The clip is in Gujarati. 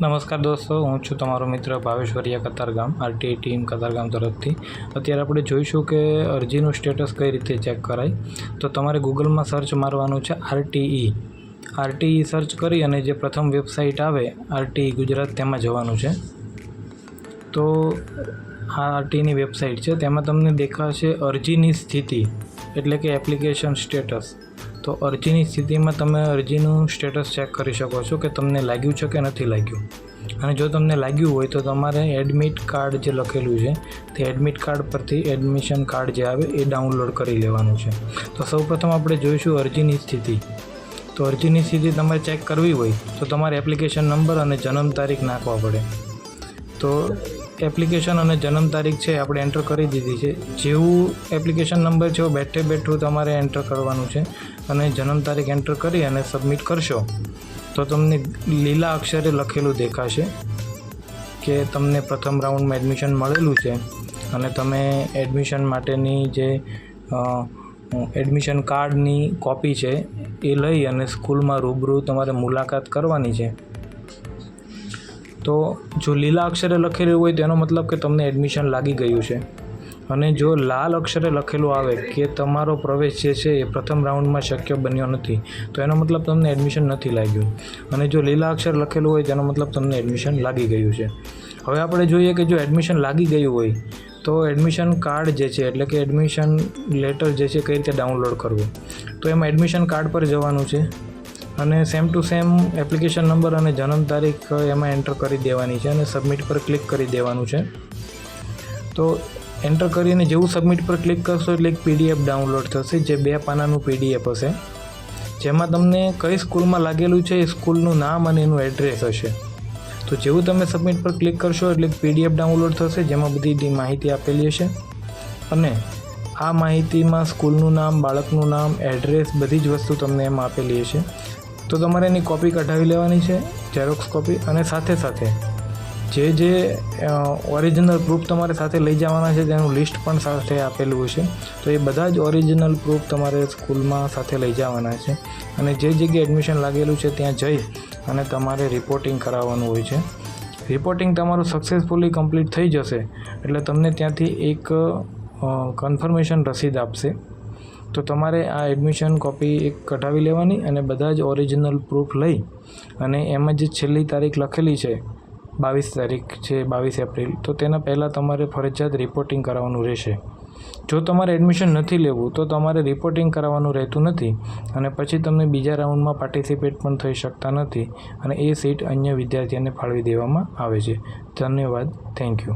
નમસ્કાર દોસ્તો, હું છું તમારો મિત્ર ભાવેશ વરિયા કતારગામ, આરટીઆઈ ટીમ કતારગામ તરફથી. અત્યારે આપણે જોઈશું કે અરજીનું સ્ટેટસ કઈ રીતે ચેક કરાય. તો તમારે ગૂગલમાં સર્ચ મારવાનું છે આરટીઈ. આરટીઈ સર્ચ કરી અને જે પ્રથમ વેબસાઇટ આવે, આરટીઈ ગુજરાત, તેમાં જવાનું છે. તો આ આરટીની વેબસાઇટ છે, તેમાં તમને દેખાશે અરજીની સ્થિતિ, એટલે કે એપ્લિકેશન સ્ટેટસ તો અરજીની સ્થિતિમાં તમે અરજીનું સ્ટેટસ ચેક કરી શકો છો કે તમને લાગ્યું છે કે નથી લાગ્યું. અને જો તમને લાગ્યું હોય તો તમારે એડમિટ કાર્ડ જે લખેલું છે, તે એડમિટ કાર્ડ પરથી એડમિશન કાર્ડ જે આવે એ ડાઉનલોડ કરી લેવાનું છે. તો સૌપ્રથમ આપણે જોઈશું અરજીની સ્થિતિ. તો અરજીની સ્થિતિ તમારે ચેક કરવી હોય તો તમારે એપ્લિકેશન નંબર અને જન્મ તારીખ નાખવા પડે. તો એપ્લિકેશન અને જન્મ તારીખ છે આપણે એન્ટર કરી દીધી છે. જેવું એપ્લિકેશન નંબર છે બેઠે બેઠું તમારે એન્ટર કરવાનું છે અને જન્મ તારીખ એન્ટર કરી અને સબમિટ કરશો. તો તમને લીલા અક્ષરે લખેલું દેખાશે કે તમને પ્રથમ રાઉન્ડમાં એડમિશન મળેલું છે અને તમે એડમિશન માટેની જે એડમિશન કાર્ડની કોપી છે એ લઈ અને સ્કૂલમાં રૂબરૂ તમારે મુલાકાત કરવાની છે. તો જો લીલા અક્ષરે લખેલું હોય તેનો મતલબ કે તમને એડમિશન લાગી ગયું છે. અને જો લાલ અક્ષરે લખેલું આવે કે તમારો પ્રવેશ જે છે એ પ્રથમ રાઉન્ડમાં શક્ય બન્યો નથી, તો એનો મતલબ તમને એડમિશન નથી લાગ્યું. અને જો લીલા અક્ષર લખેલું હોય તેનો મતલબ તમને એડમિશન લાગી ગયું છે. હવે આપણે જોઈએ કે જો એડમિશન લાગી ગયું હોય, તો એડમિશન કાર્ડ જે છે, એટલે કે એડમિશન લેટર જે છે, કઈ રીતે ડાઉનલોડ કરવું? તો એમાં એડમિશન કાર્ડ પર જવાનું છે. અને same to same application number અને જન્મ તારીખ એમાં એન્ટર કરી દેવાની છે અને સબમિટ પર ક્લિક કરી દેવાનું છે. તો એન્ટર કરીને જેવું સબમિટ પર ક્લિક કરશો એટલે એક પીડીએફ ડાઉનલોડ થશે, જે બે પાનાનું પીડીએફ હશે. જેમાં તમને કઈ સ્કૂલમાં લાગેલું છે એ સ્કૂલનું નામ અને એનું એડ્રેસ હશે. તો જેવું તમે સબમિટ પર ક્લિક કરશો એટલે પીડીએફ ડાઉનલોડ થશે, જેમાં બધી માહિતી આપેલી હશે. અને આ માહિતીમાં સ્કૂલનું નામ, બાળકનું નામ એડ્રેસ બધી જ વસ્તુ તમને એમાં આપેલી હશે. તો તમારે એની કોપી કઢાવી લેવાની છે ઝેરોક્સ કોપી અને સાથે સાથે જે જે ઓરિજિનલ પ્રૂફ તમારે સાથે લઈ જવાના છે, તેનું લિસ્ટ પણ સાથે આપેલું હશે. તો એ બધા જ ઓરિજિનલ પ્રૂફ તમારે સ્કૂલમાં સાથે લઈ જવાના છે. અને જે જગ્યાએ એડમિશન લાગેલું છે, ત્યાં જઈ અને તમારે રિપોર્ટિંગ કરાવવાનું હોય છે. રિપોર્ટિંગ તમારું સક્સેસફુલી કમ્પ્લીટ થઈ જશે, એટલે તમને ત્યાંથી એક કન્ફર્મેશન રસીદ આપશે. તો તમારે આ એડમિશન કોપી એક કઢાવી લેવાની અને બધા જ ઓરિજિનલ પ્રૂફ લઈ અને એમાં જે છેલ્લી તારીખ લખેલી છે, બાવીસ તારીખ છે, બાવીસ એપ્રિલ, તો તેના પહેલાં તમારે ફરજિયાત રિપોર્ટિંગ કરાવવાનું રહેશે. જો તમારે એડમિશન નથી લેવું, તો તમારે રિપોર્ટિંગ કરાવવાનું રહેતું નથી અને પછી તમને બીજા રાઉન્ડમાં પાર્ટિસિપેટ પણ થઈ શકતા નથી અને એ સીટ અન્ય વિદ્યાર્થીઓને ફાળવી દેવામાં આવે છે. ધન્યવાદ. Thank you